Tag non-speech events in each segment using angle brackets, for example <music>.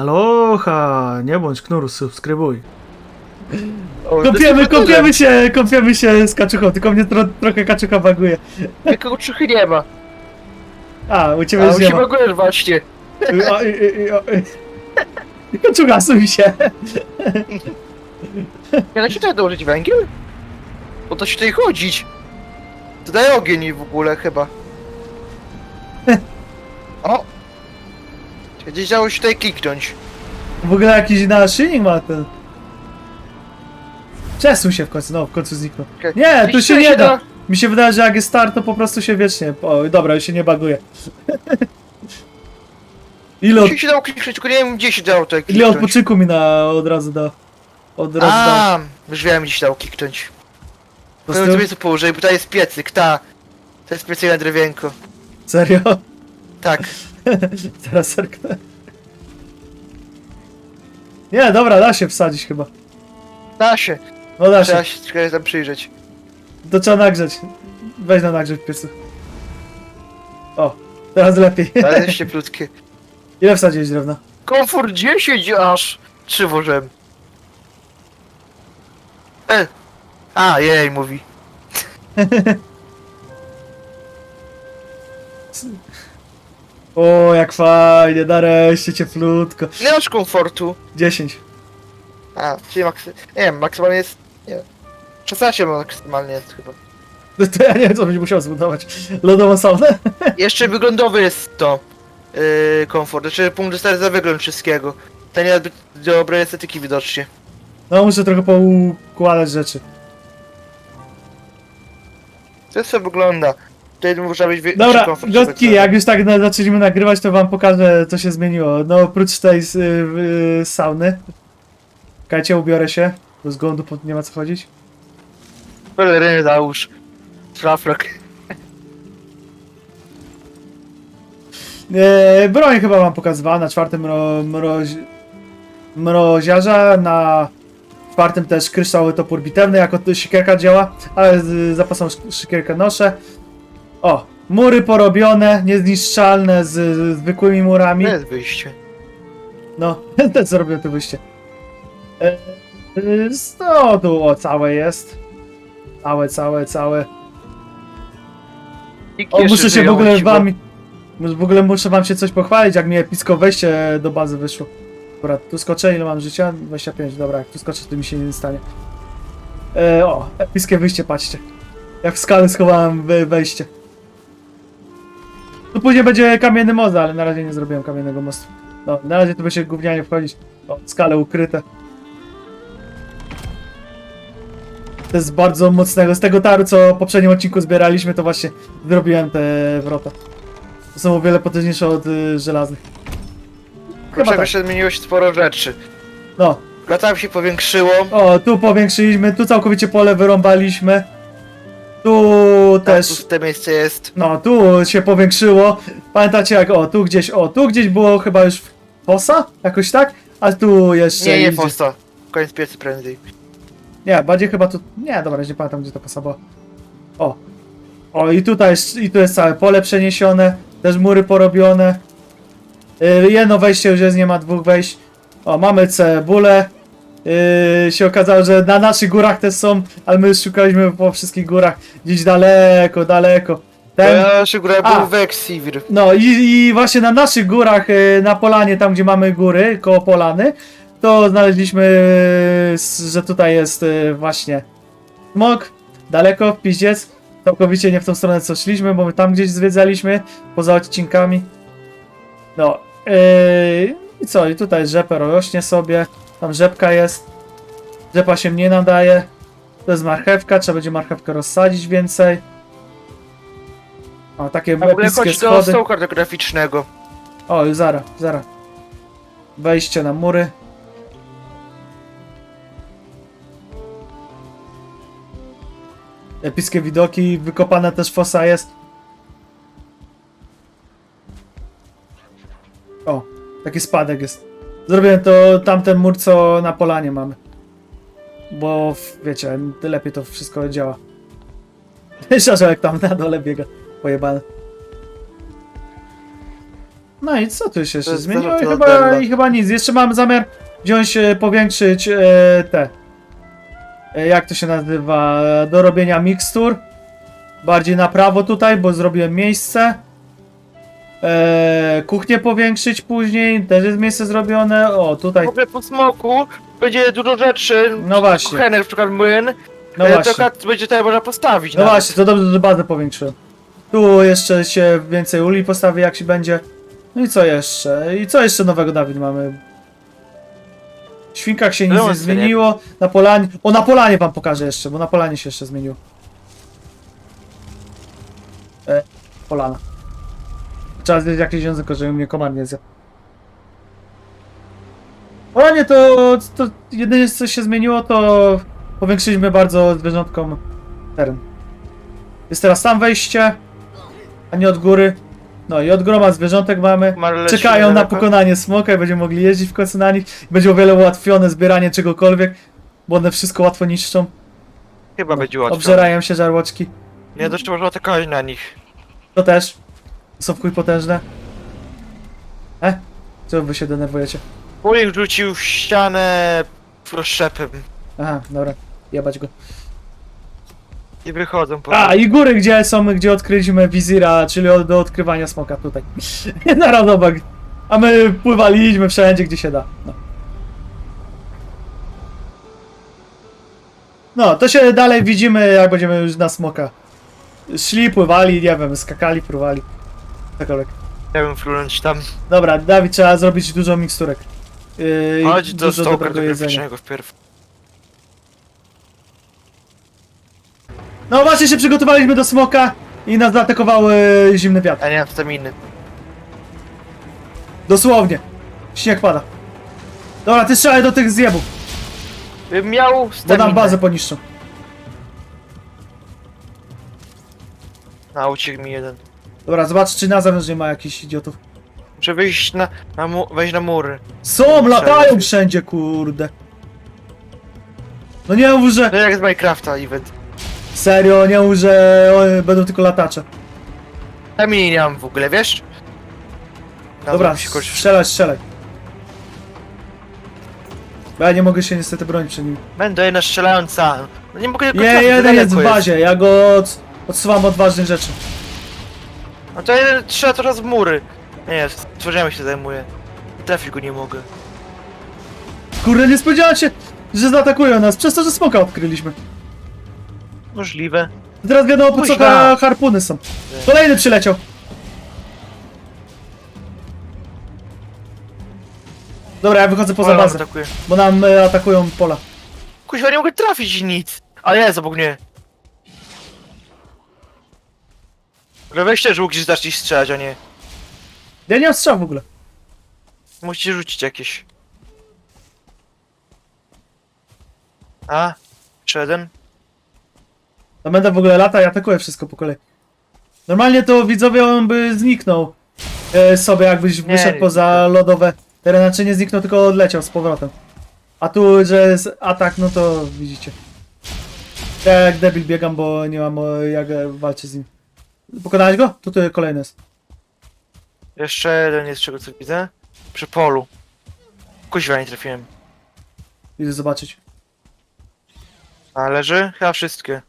Aloha! Nie bądź knur, subskrybuj. O, jest kąpiemy się, kąpiemy się z kaczuchą, tylko mnie tro, trochę kaczucha baguje. tyle. Kaczuchy nie ma. A, u ciebie A już nie się ma. bagujesz właśnie. O, i- i- i- o, i- Kaczucha, suj się. Ja da się tutaj dołożyć węgiel? Bo to się tutaj chodzić. To daje ogień w ogóle chyba. O! Gdzieś dało się tutaj kliknąć. W ogóle jakiś naszyjnik ma ten. Przesuń się w końcu, no w końcu zniknął. Okej. Nie, tu się tutaj nie da. Mi się wydaje, że jak jest start, to po prostu się wiecznie. O, dobra, już się nie baguje. <laughs> Ile, od, się dało kliknąć, tylko nie wiem gdzie się dało tutaj ile kliknąć. odpoczynku mi na od razu da. Od razu da. A, już wiem gdzie się dało kliknąć. Po prostu? sobie co położyć, bo to jest piecyk, ta. To jest specjalne drewienko. Serio? Tak. <laughs> Teraz zerknę. Nie, dobra, da się wsadzić chyba. Da się. No da się. Trzeba się trzeba tam przyjrzeć. To trzeba nagrzeć. Weź na nagrzeć w piecu. O, teraz lepiej. Ale <laughs> jest cieplutkie. Ile wsadziłeś drewna? Komfort 10 aż 3 włożyłem. E. A, jej, mówi. <laughs> O, jak fajnie, nareszcie cieplutko. Nie masz komfortu. 10. A, czyli maksy... Nie wiem, maksymalnie jest... Nie wiem. 16 maksymalnie jest chyba. No to ja nie wiem, co będzie musiał zbudować. Lodową saunę? <laughs> Jeszcze wyglądowy jest to. Yy, komfort. Znaczy punkt stary za wygląd wszystkiego. To nie zbyt dobrej estetyki widocznie. No, muszę trochę poukładać rzeczy. To co wygląda. Tutaj można być wie- Dobra, żeby- jak już tak na, zaczęliśmy nagrywać, to wam pokażę, co się zmieniło. No, oprócz tej y, y, sauny. Czekajcie, ubiorę się. Do zglądu po- nie ma co chodzić. Peleryny załóż. Szlafrok. E, broń chyba wam pokazywała na czwartym mro, mroziarza, na czwartym też kryształowy topór bitewny, jako to siekierka działa, ale z zapasową sz- siekierkę noszę. O, mury porobione, niezniszczalne z, z zwykłymi murami. To jest wyjście. No, <laughs> robią to wyjście. E, e, no, tu o, całe jest. Całe, całe, całe. I O, jeszcze muszę się w ogóle bo- wam. W ogóle muszę wam się coś pochwalić, jak mi epicko wejście do bazy wyszło. Dobra, tu skoczę, ile mam życia? 25, dobra, jak tu skoczę, to mi się nie stanie. E, o, epickie wyjście, patrzcie. Jak w skale schowałem we- wejście. Tu później będzie kamienny most, ale na razie nie zrobiłem kamiennego mostu. No, na razie tu będzie gównianie wchodzić. O, skale ukryte. To jest bardzo mocnego. Z tego taru, co w poprzednim odcinku zbieraliśmy, to właśnie zrobiłem te wrota. To są o wiele potężniejsze od y, żelaznych. Chyba Proszę, tak. jeszcze zmieniło się sporo rzeczy. No, Latam się powiększyło. o, tu powiększyliśmy, tu całkowicie pole wyrąbaliśmy. Tu Też. też, Tu te miejsce jest. no, tu się powiększyło. Pamiętacie jak, o, tu gdzieś, o, tu gdzieś było chyba już fosa? Jakoś tak? A tu jeszcze Nie, nie idzie. fosta. Koniec piecy prędzej. Nie, bardziej chyba tu. Nie, dobra, nie pamiętam gdzie to pasowało. O. O, i tutaj jest, i tu jest całe pole przeniesione, też mury porobione. Yy, jedno wejście już jest, nie ma dwóch wejść. O, mamy cebulę. Yy, się okazało, że na naszych górach też są, ale my szukaliśmy po wszystkich górach. Gdzieś daleko, daleko. Ten, Ja się góra A. był Vexivir. no i, i właśnie na naszych górach, y, na polanie, tam gdzie mamy góry, koło polany, to znaleźliśmy, y, s- że tutaj jest y, właśnie smok, daleko, piździec, całkowicie nie w tą stronę co szliśmy, bo my tam gdzieś zwiedzaliśmy, poza odcinkami. No, yy, i co, i tutaj rzepę rośnie sobie, tam rzepka jest, rzepa się nie nadaje, to jest marchewka, trzeba będzie marchewkę rozsadzić więcej. O, takie A w ogóle chodź do schody. stołu kartograficznego. O, już zara, zara. Wejście na mury. Epickie widoki, wykopana też fosa jest. O, taki spadek jest. Zrobiłem to tamten mur, co na polanie mamy. Bo, wiecie, lepiej to wszystko działa. <laughs> Szarzełek tam na dole biega, pojebany. No i co tu się jeszcze jest zmieniło? I chyba. I chyba nic. Jeszcze mam zamiar wziąć, e, powiększyć e, te. E, jak to się nazywa? Do robienia mikstur. Bardziej na prawo tutaj, bo zrobiłem miejsce. E, kuchnię powiększyć później. Też jest miejsce zrobione. O, tutaj. W ogóle po smoku będzie dużo rzeczy. No właśnie. Kuchener, na przykład młyn. No e, właśnie. To będzie tutaj można postawić. No nawet. właśnie, to dobrze, że bazę powiększyłem. Tu jeszcze się więcej uli postawi, jak się będzie. No i co jeszcze? I co jeszcze nowego, Dawid, mamy? W świnkach się nic nie Wyłącz zmieniło. Na polanie... O, na polanie wam pokażę jeszcze, bo na polanie się jeszcze zmieniło. E, polana. Trzeba zjeść jakieś języko, żeby mnie komar nie zjadł. Polanie to, to jedynie co się zmieniło, to powiększyliśmy bardzo zwierzątkom teren. Jest teraz tam wejście, a nie od góry. No i od groma zwierzątek mamy. Czekają na pokonanie smoka i będziemy mogli jeździć w końcu na nich. Będzie o wiele ułatwione zbieranie czegokolwiek, bo one wszystko łatwo niszczą. Chyba będzie łatwo. Obżerają się żarłoczki. Nie dość można atakować na nich. To też. Są w chuj potężne. E? Co wy się denerwujecie? Wulik rzucił w ścianę rozszczepem. Aha, dobra. Jebać go. I wychodzą po A, i góry, gdzie są, gdzie odkryliśmy wizira, czyli od, do odkrywania smoka tutaj. <laughs> na radobach. A my pływaliśmy wszędzie, gdzie się da. No. no, to się dalej widzimy, jak będziemy już na smoka. Szli, pływali, nie wiem, skakali, pływali. Cokolwiek. Chciałbym flunąć tam. Dobra, Dawid, trzeba zrobić dużo miksturek. Yy, Chodź do dużo stołu dobrego jedzenia. wpierw. No właśnie się przygotowaliśmy do smoka i nas zaatakowały zimny wiatr. A nie mam staminy. Dosłownie. Śnieg pada. Dobra, ty strzelaj do tych zjebów, Bym miał bo staminę. nam bazę poniszczą. Uciekł mi jeden. Dobra, zobacz czy na zewnątrz nie ma jakichś idiotów. Muszę wyjść na, na mu, wejść na mury. Są, latają wszędzie, kurde. No nie mów, że... No jak z Minecrafta event. Serio, nie mów, że o, będą tylko latacze. Staminy nie mam w ogóle, wiesz? Na Dobra, się kończy. strzelaj, strzelaj. Bo ja nie mogę się niestety bronić przed nim. Będę jedna strzelająca. No nie mogę Nie, trafić, jeden jest w bazie, ja go od, odsuwam od ważnych rzeczy. A to jeden strzela teraz w mury. Nie, stworzeniami się zajmuję. Trafić go nie mogę. Kurde, nie spodziewałem się, że zaatakują nas, przez to, że smoka odkryliśmy. Możliwe. Teraz wiadomo po co Kuźwa. ha harpuny są. Kolejny przyleciał. Dobra, ja wychodzę poza Pola bazę, atakuje. bo nam e, atakują pola. Kuźwa, nie mogę trafić nic. Ale jest obok mnie. Ale weź też łuk, gdzieś zacznij strzelać, a nie. Ja nie mam strzał w ogóle. Musicie rzucić jakieś. A? Jeszcze jeden? To będę w ogóle lata i atakuję wszystko po kolei. Normalnie to widzowie on by zniknął e, sobie, jakbyś wyszedł nie poza lodowe tereny, znaczy nie zniknął, tylko odleciał z powrotem. A tu, że jest atak, no to widzicie. Ja jak debil biegam, bo nie mam jak e, walczyć z nim. Pokonałeś go? Tu, tu kolejny jest. Jeszcze jeden jest, czego co widzę. Przy polu. Kuźwa, nie trafiłem. Idę zobaczyć. A leży? Chyba wszystkie.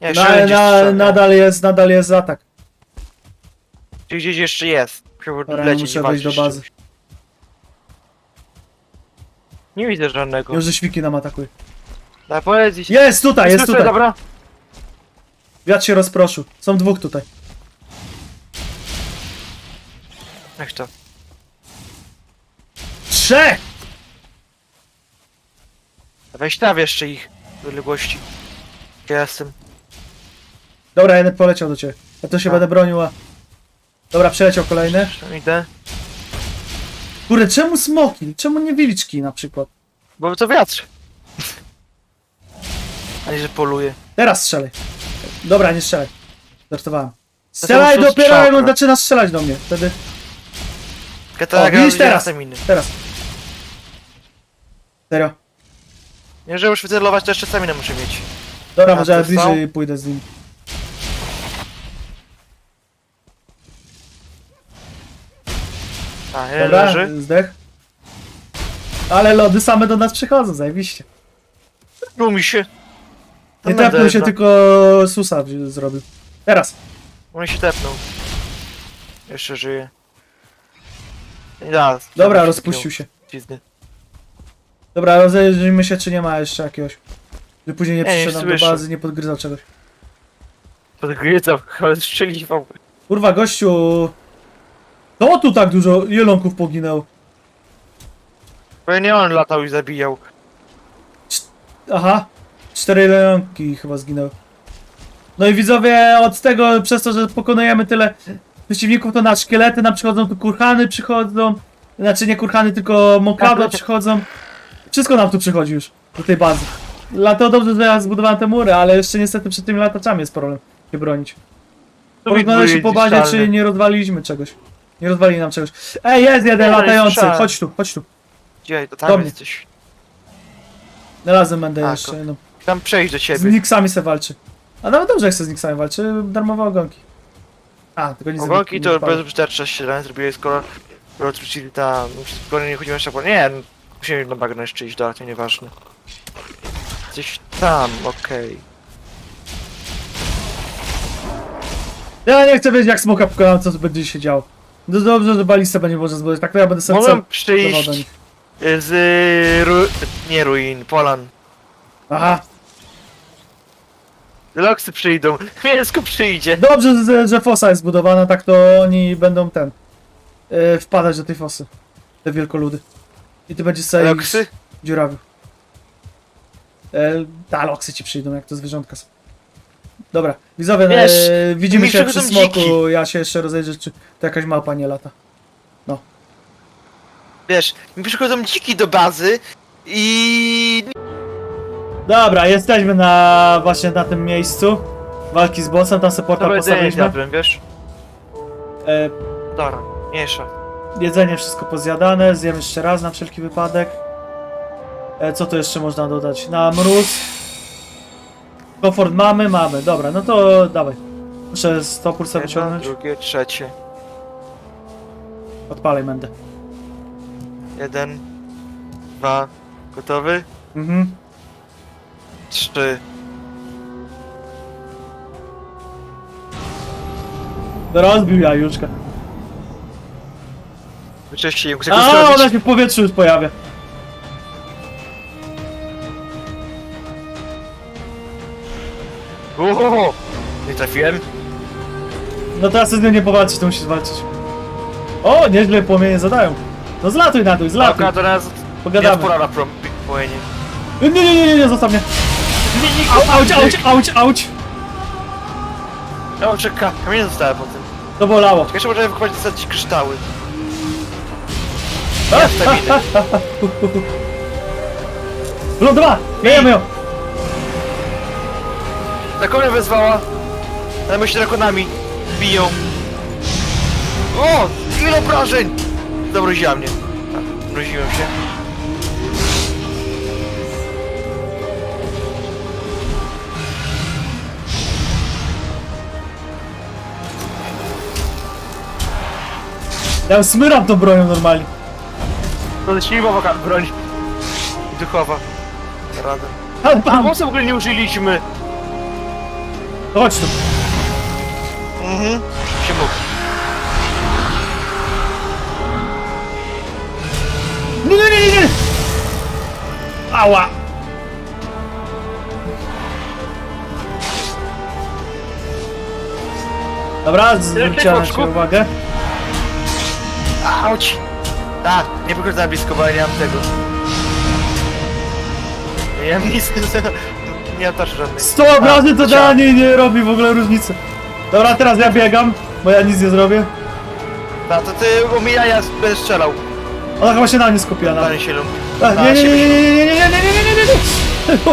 Nie, jeszcze Na, gdzieś na, nadal jest, nadal jest atak. Gdzieś, gdzieś jeszcze jest. Chyba Dobra, leci, muszę wejść do bazy. Nie widzę żadnego. Już ze świki nam atakuje. Na poezji. Jest tutaj, jest tutaj. Dobra. Wiatr się rozproszył. Są dwóch tutaj. Jak to? Trzech! Weź tam jeszcze ich w odległości. Ja jestem. Dobra, jeden poleciał do ciebie. Ja to się A. będę bronił, a... Dobra, przeleciał kolejny. Tam Idę. Kurde, czemu smoki? Czemu nie wilczki na przykład? Bo to wiatr. <laughs> A nie, że poluje. Teraz strzelaj. Dobra, nie strzelaj. Żartowałem. Strzelaj dopiero jak on zaczyna strzelać do mnie. Wtedy... Katanaga widzisz teraz? Teraz. Serio. Nie, że już wycelować, to jeszcze staminę muszę mieć. Dobra, może ja co stał? bliżej pójdę z nim. A, jeden Dobra, leży. zdech. Ale lody same do nas przychodzą, zajebiście. No mi się. Nie To tepnął się, tylko susa zrobił. Teraz. On się tepnął. Jeszcze żyje. Da, Dobra, rozpuścił się. Pizdy. Dobra, rozejrzyjmy się, czy nie ma jeszcze jakiegoś. Żeby później nie Nie, nie przyszedł do słyszę. bazy, nie podgryzał czegoś. Podgryzał, ale strzeliwał. Kurwa, gościu! To tu tak dużo jelonków poginęło. Pewnie on latał i zabijał. Aha. Cztery jelonki chyba zginęły. No i widzowie, od tego, przez to, że pokonujemy tyle przeciwników, to na szkielety nam przychodzą, tu kurhany przychodzą. Znaczy nie kurhany, tylko mokradła przychodzą. Wszystko nam tu przychodzi już, do tej bazy. Dlatego dobrze, że ja zbudowałem te mury, ale jeszcze niestety przed tymi lataczami jest problem się bronić. Się po bazie, czy nie rozwaliliśmy czegoś. Nie rozwalili nam czegoś. Ej, jest jeden no, latający, chodź tu, chodź tu. Gdzie? To Do tam mnie. jesteś. Znalazłem będę A, jeszcze. ko- No. Tam przejść do Z ciebie. Nixami se walczy. A nawet dobrze jak se z Nixami walczy, darmowe ogonki. A, tylko nie Ogonki to bez wystarczy się raz zrobiłeś, skoro odwrócili tam, skoro nie chodziłem jeszcze po... Nie, no, musimy na bagno jeszcze iść, dobra, to nieważne. Gdzieś tam, okej. Ja nie chcę wiedzieć jak smoka pokonałem, co tu będzie się działo. No dobrze, że balistę będzie można zbudować, tak to ja będę sobie do przyjść z y, ru... nie ruin, Polan. Aha, Loksy przyjdą, mięsko przyjdzie. dobrze, że, że fosa jest zbudowana, tak to oni będą ten... Yy, wpadać do tej fosy. Te wielkoludy. I ty będziesz sobie Loksy? dziurawy. E, ta loksy ci przyjdą, jak to zwierzątka są. Dobra, widzowie, Wiesz, e, widzimy mi się przy przychodzą smoku, dziki. ja się jeszcze rozejrzę, czy to jakaś małpa nie lata. Wiesz, mi przychodzą dziki do bazy i... Dobra, jesteśmy na właśnie na tym miejscu. Walki z bossem, tam supporta Dobra, jedzenie postawiliśmy. zjadłem, wiesz? E, Dobra, mniejsza. jedzenie wszystko pozjadane, zjem jeszcze raz na wszelki wypadek. E, co tu jeszcze można dodać? Na mróz. Komfort mamy? Mamy, dobra, no to dawaj. Muszę stopór sobie Jedno, wyciągnąć. drugie, trzecie. Odpalaj będę. Jeden, dwa, gotowy? Mhm. Trzy. Rozbił jajuszka. Wcześniej muszę go A, ona zrobić. się w powietrzu już pojawia. Uhoho! Nie trafiłem? No teraz z nią nie powalczyć, to musisz walczyć. O, nieźle płomienie zadają. No zlatuj na dół, zlatuj. Nas nie Pogadamy. na prom- pojenie. Nie, nie, nie, nie, nie, zostaw mnie. Au, auć, auć, auć, auć. O, czeka, kamienie zostały po tym. To bolało. Jeszcze możemy wykopać zasadzić kryształy. Ja staminy. Lądowa, jemy ją. Drakonia wezwała. Zajmę się drakonami. Biją. O! Ile obrażeń! Zamroziła mnie. A, Mroziłem się. Ja smyram tą bronią normalnie. To jest śliwowa broń. Duchowa. Radę. Ale A pan, mocy w ogóle nie użyliśmy. chodź tu. Mhm. Się mógł. Nie, nie, nie, nie, nie. Ała. Dobra, zwróciłem na Koczku. ciebie uwagę. Auć! A, nie wychodzę blisko, bo ja nie mam tego. Nie mam <laughs> nic, nie mam tarczy żadnej. 100 obrażeń to dla niej nie robi w ogóle różnicy. Dobra, teraz ja biegam, bo ja nic nie zrobię. A, to ty omijania będę strzelał. Ona chyba się na mnie skupiła. Na... Panie się lub. A, nie, nie, nie, nie, nie, nie, nie, nie, nie, nie, nie, nie,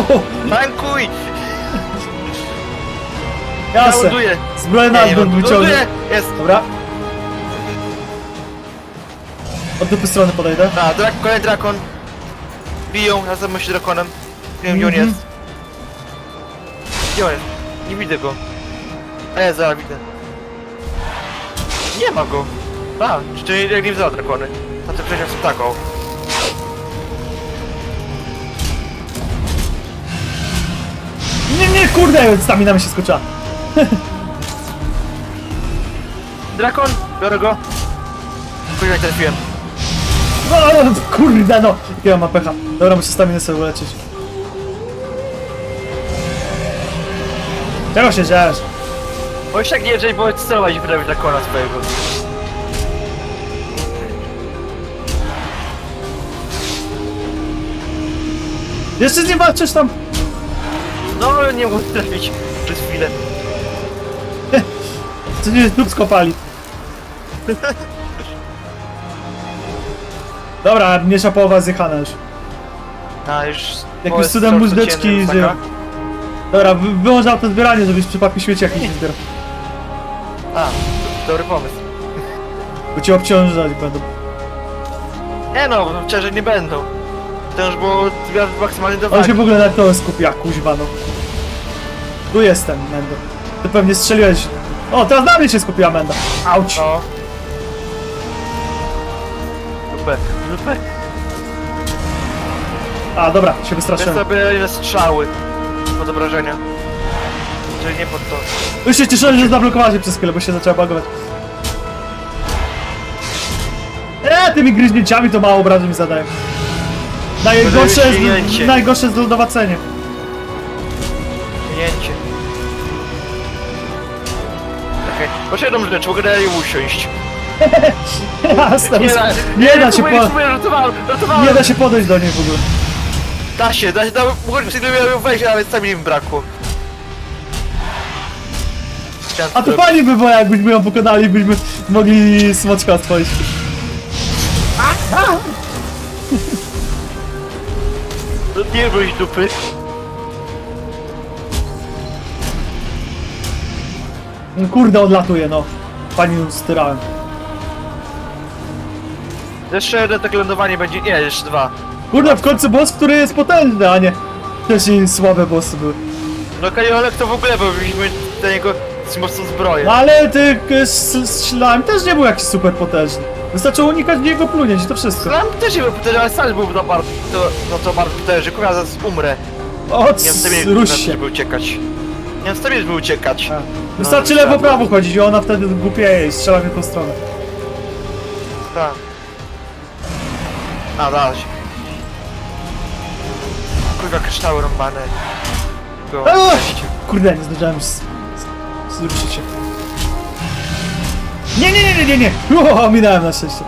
nie. Tankuj! Jasne. Naładuję! Zbroję Nie, na nie dół ładuję. wyciągnę. Ładuję! Jest! Dobra. Od dupy strony podejdę. A, drak, kolejny drakon. Biją, zajmę się drakonem. Wiem gdzie on Mhm. jest. Gdzie on jest? Nie widzę go. A ja zaraz widzę. Nie ma go. A, czyli jak nie wzęła drakony. Na tym przejściu są taką. Nie, nie, kurde, stamina mi się skoczyła. Drakon, biorę go. Kurwa, jak trafiłem. No, kurde, no. Jakiego ma pecha. Dobra, muszę staminę sobie uleczyć. Czego się dziesz? Bo już tak nie jeżeli było celować i wydawać drakona swojego. Jeszcze nie walczysz tam? No, nie mógł trafić przez chwilę. <laughs> Co nie dupsko skopali? <laughs> Dobra, mniejsza połowa zjechana już. A, już... Jakimś cudem muzdeczki, taka. Dobra, wy- wyłącz to zbieranie, żebyś w przypadku śmieci jakiś nie zbierał. A, do- dobry pomysł. Bo cię obciążać będą. Nie no, szczerze nie będą. To już było maksymalnie do On się w ogóle na to skupia, kuźwa no. Tu jestem, Mendo. Ty pewnie strzeliłeś. O, teraz na mnie się skupiła Menda. Auć. No. Lupek. A, dobra, się Ja wystraszyłem. sobie ile strzały. Pod obrażenia. Czyli nie pod to. Już się cieszyłem, że zablokowała się przez chwilę, bo się zaczęła bagować. Eee, tymi gryźnięciami to mało obrażeń mi zadają. Najgorsze jest, Gryźnięcie. najgorsze jest lodowacenie. Minięcie. Okej, okay. jedną rzecz, mogę dalej usiąść. <laughs> Jasne, Nie da, nie da się po, ratowałem, ratowałem. nie da się podejść do niej w ogóle. Da się, da się, da, przed chwilą ją wejść, ale sami mi brakło. Chciałem A to zrobić. fajnie by było, jakbyśmy ją pokonali byśmy mogli smoczka otworzyć. Nie bój dupy. No Kurde, odlatuje, no. Pani styrałem. Jeszcze jedno takie lądowanie będzie, nie, jeszcze dwa. Kurde, w końcu boss, który jest potężny, a nie wcześniej słabe bossy były. No Kaliolek to w ogóle, bo mieliśmy do niego z mocną zbroję. No ale ty k- s- slime też nie był jakiś super potężny. Wystarczyło unikać jego plunięć i to wszystko. Slam też nie był potężny, ale sam był to bardzo, to, no to bardzo potężny, kurwa, zaraz umrę. O, Nie rusz się. żeby uciekać. Nie wiem, wtedy żeby uciekać. A. Wystarczy No, lewo trzeba prawo chodzić i ona wtedy głupieje i strzela w jedną stronę. Tak. A, da się. Kurwa, kryształy rąbane. Kurde, nie zdążyłem s- s- zwrócić się. Nie, nie, nie, nie, nie, nie! O, minąłem na szczęście.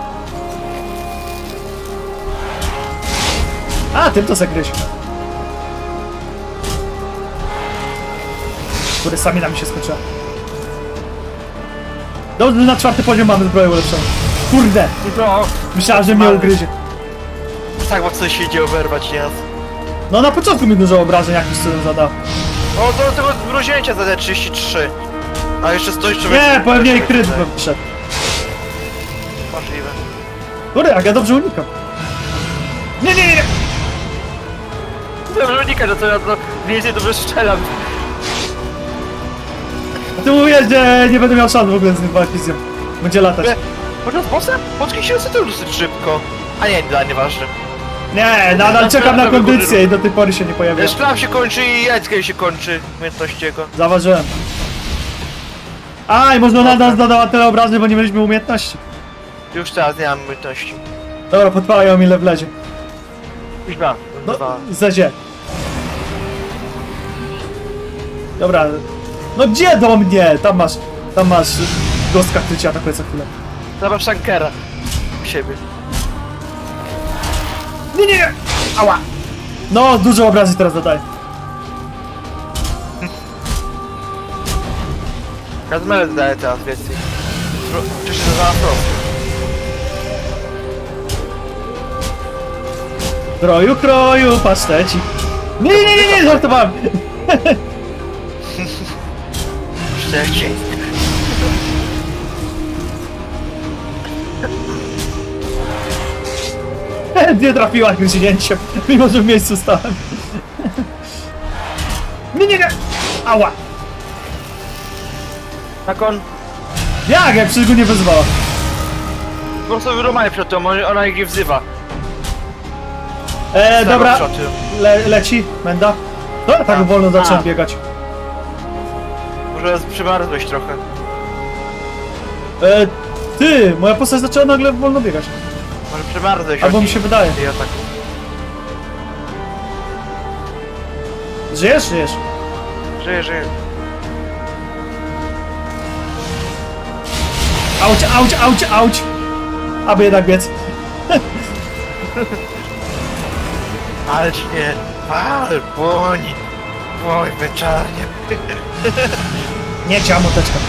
A, tym to zagryź. Kurde, sami nam się skończyła. Dobrze, na czwarty poziom mamy zbroję ulepszoną. Kurde, myślałem, że mnie ugryzie. Tak mocno się idzie oberwać nieraz. No na początku mi dużo obrażeń jakiś cudem zadał. O, do tego mrozięcia za 33. A jeszcze stoi człowiek. Nie, pewnie i kryt bym wszedł. Możliwe. Kurde, jak ja dobrze unikam. Nie, nie, nie, nie! Dobrze unikać, no to ja to więcej dobrze strzelam. A ty mówisz, że nie będę miał szans w ogóle z tym walki z nią. Będzie latać. Podczas bossa? Poczkaj się resetują dosyć szybko. A nie, dla nieważne. Nie, nadal czekam na kondycję i do tej pory się nie pojawia. Szlam się kończy i jajeczkiem się kończy. Umiejętności jego. Zauważyłem. A, i można nadal dodała tyle obrażeń, bo nie mieliśmy umiejętności. Już teraz nie mam umiejętności. Dobra, podpalają mi ile wlezie. Już mam. No, Dwa. zezie. Dobra. No gdzie do mnie? Tam masz, tam masz gostka, który cię atakuje co chwilę. Zobacz Shankera. U siebie. Nie, nie, nie! Ała! No, dużo obrażeń teraz zadaję. Kazmele daje teraz więcej. Pro- Czy się nazywa prosto? Kroju, kroju, paszteci. Nie, nie, nie, nie, żartowałem. Szczęście. <laughs> Nie trafiła gryzięciem, mimo że w miejscu stałem. Nie, nie, nie! Ała! Tak on. Jak? Jak przecież go nie wezwała. prostu wyromaj przed on- ona ich wzywa. E, Stało dobra, przed tym. le, leci, Menda. No, tak A, wolno zacząłem a. biegać. Może przemarzłeś trochę. E, ty, moja postać zaczęła nagle wolno biegać. Może przemarzłeś. Albo od mi się wydaje. jej ataku. Żyjesz, żyjesz. Żyje, żyje. Auć, auć, auć, auć. Aby jednak biec. <laughs> Ci nie. Ale płoń. Płoń wieczarnie. Nie chciała moteczka.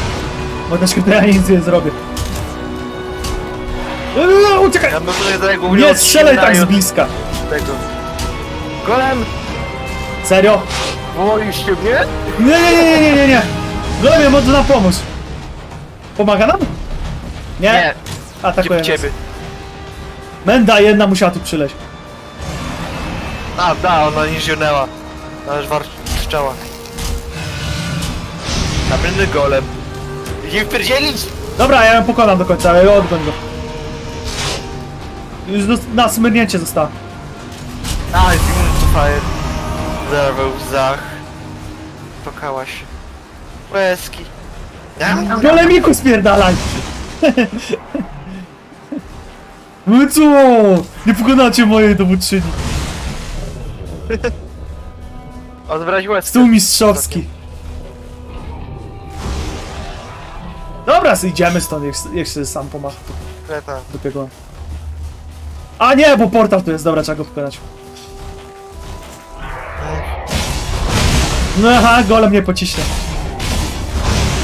Moteczka to ja nic nie zrobię. Eee, <laughs> Uciekaj! Ja Nie strzelaj tak z bliska. tego. Golem! Serio? Wolisz się mnie? Nie, nie, nie, nie, nie, nie, nie. Golemie, może nam pomóc. Pomaga nam? Nie. Nie. Atakuje nas. ciebie. Menda jedna musiała tu przyleźć. A, da, ona nie zionęła. Ależ warczała. Kamienny golem. Nie wpierdzielić! Dobra, ja ją pokonam do końca, ale odgoń go. Już do, na smyrnięcie została. Immunity to fire. Zerwał w zach. Płakała się. Łezki. Golemiku spierdalaj! No co? Nie pokonacie mojej dowódczyni. <laughs> Odbrać łezkę. Stół mistrzowski. Dobra, idziemy stąd, jak, jak się sam pomacha Kreta. do piegła. A nie, bo portal tu jest, dobra, trzeba go pokonać. No aha, golem nie pociśnie.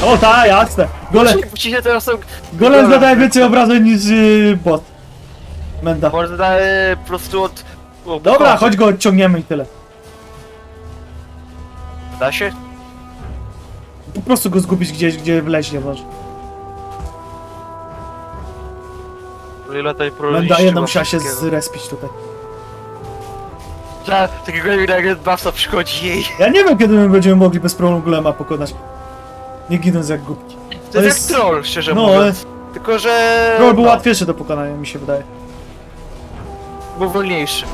O tak, jasne. Golem, Ci teraz są... golem zadaje więcej obrażeń niż yy, bot. Menda. Może zadaje po prostu od... od Dobra, chodź go odciągniemy i tyle. Da się? Po prostu go zgubić gdzieś, gdzie wleźnie może. Ile tutaj Menda jedna musiała się zrespić tutaj. Za takiego jak bawca przychodzi jej. Ja nie wiem, kiedy my będziemy mogli bez problemu golema pokonać. Nie ginąc jak głupki. To jest jak troll, szczerze No, mówiąc. Tylko, że... Troll był no, łatwiejszy do pokonania, mi się wydaje. Był wolniejszy.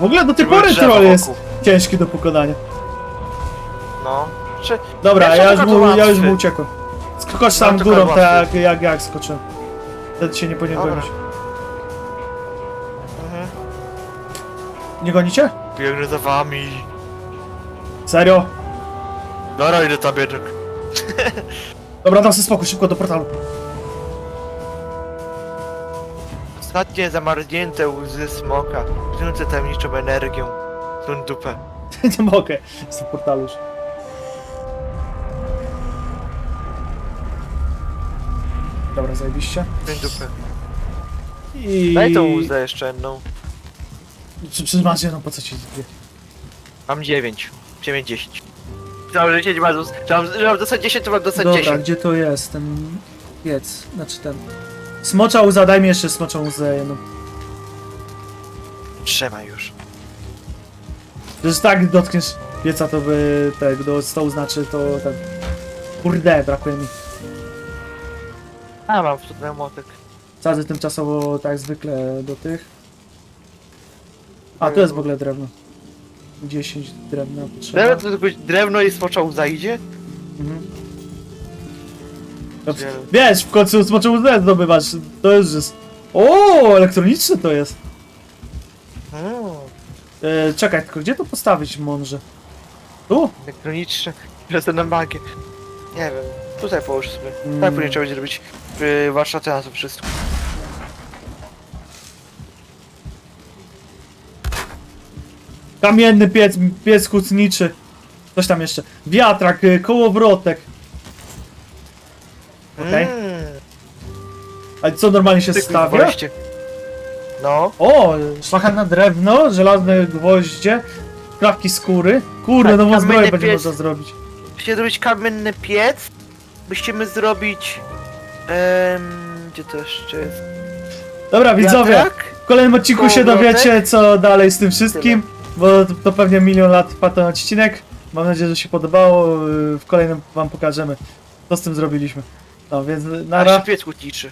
W ogóle do tej pory troll jest ciężki do pokonania. No. Czy... Dobra, ja już, mu, ja już mu uciekłem. Skocz No, tam to górą, tak jak, jak, skoczyłem. Wtedy się nie powinien gonić. Nie gonicie? Biegnę za wami. Serio? Dobra, idę tam jednak. <laughs> Dobra, dam sobie spokój, szybko do portalu. Ostatnie zamarznięte łzy smoka, płynące tajemniczą energią. Tą dupę. <laughs> nie mogę z tego portalu już. Dobra, zajebiście. Tą dupę. I... Daj tą łzę jeszcze jedną. Czy, czy masz jedną, po co ci dwie? Mam 9. 9, 10. Całe życie nie ma dos- że mam, że mam dostać 10, to mam dostać Dobra, 10. gdzie to jest ten piec? Znaczy ten... Smocza łza, daj mi jeszcze smoczą łzę jedną. Trzymaj już. Przecież tak dotkniesz pieca, to by tak do stołu znaczy, to ten... Kurde, brakuje mi. A, mam tutaj młotek. Sadzę tymczasowo tak zwykle do tych. A, to jest w ogóle drewno. 10 drewna potrzeba. Drewno, to tylko drewno i smocza łza idzie? Mhm. No, Wiesz, w końcu smoczą łzę zdobywasz. To jest... Że... O, elektroniczne to jest. Mm, E, czekaj, tylko gdzie to postawić mądrze? Tu? elektroniczne. Przez na magię. Nie wiem. Tutaj połóż sobie. Mm. Tak później trzeba będzie robić yy, warsztaty na to wszystko. Kamienny piec, piec hutniczy. Coś tam jeszcze. Wiatrak, y, kołowrotek. Okej. Mm, A co normalnie się stawia? No. O, szlachetne drewno, żelazne gwoździe, klapki skóry. Kurde, Tak, nową zbroję będzie piec. można zrobić. Musimy zrobić kamienny piec. Musimy zrobić... Em, gdzie to jeszcze jest? Dobra, widzowie, Wiatrak? w kolejnym odcinku się kołowrotek? dowiecie, co dalej z tym wszystkim, bo to, to pewnie milion lat trwa ten odcinek. Mam nadzieję, że się podobało. y, W kolejnym wam pokażemy, co z tym zrobiliśmy. No, więc A piec hutniczy.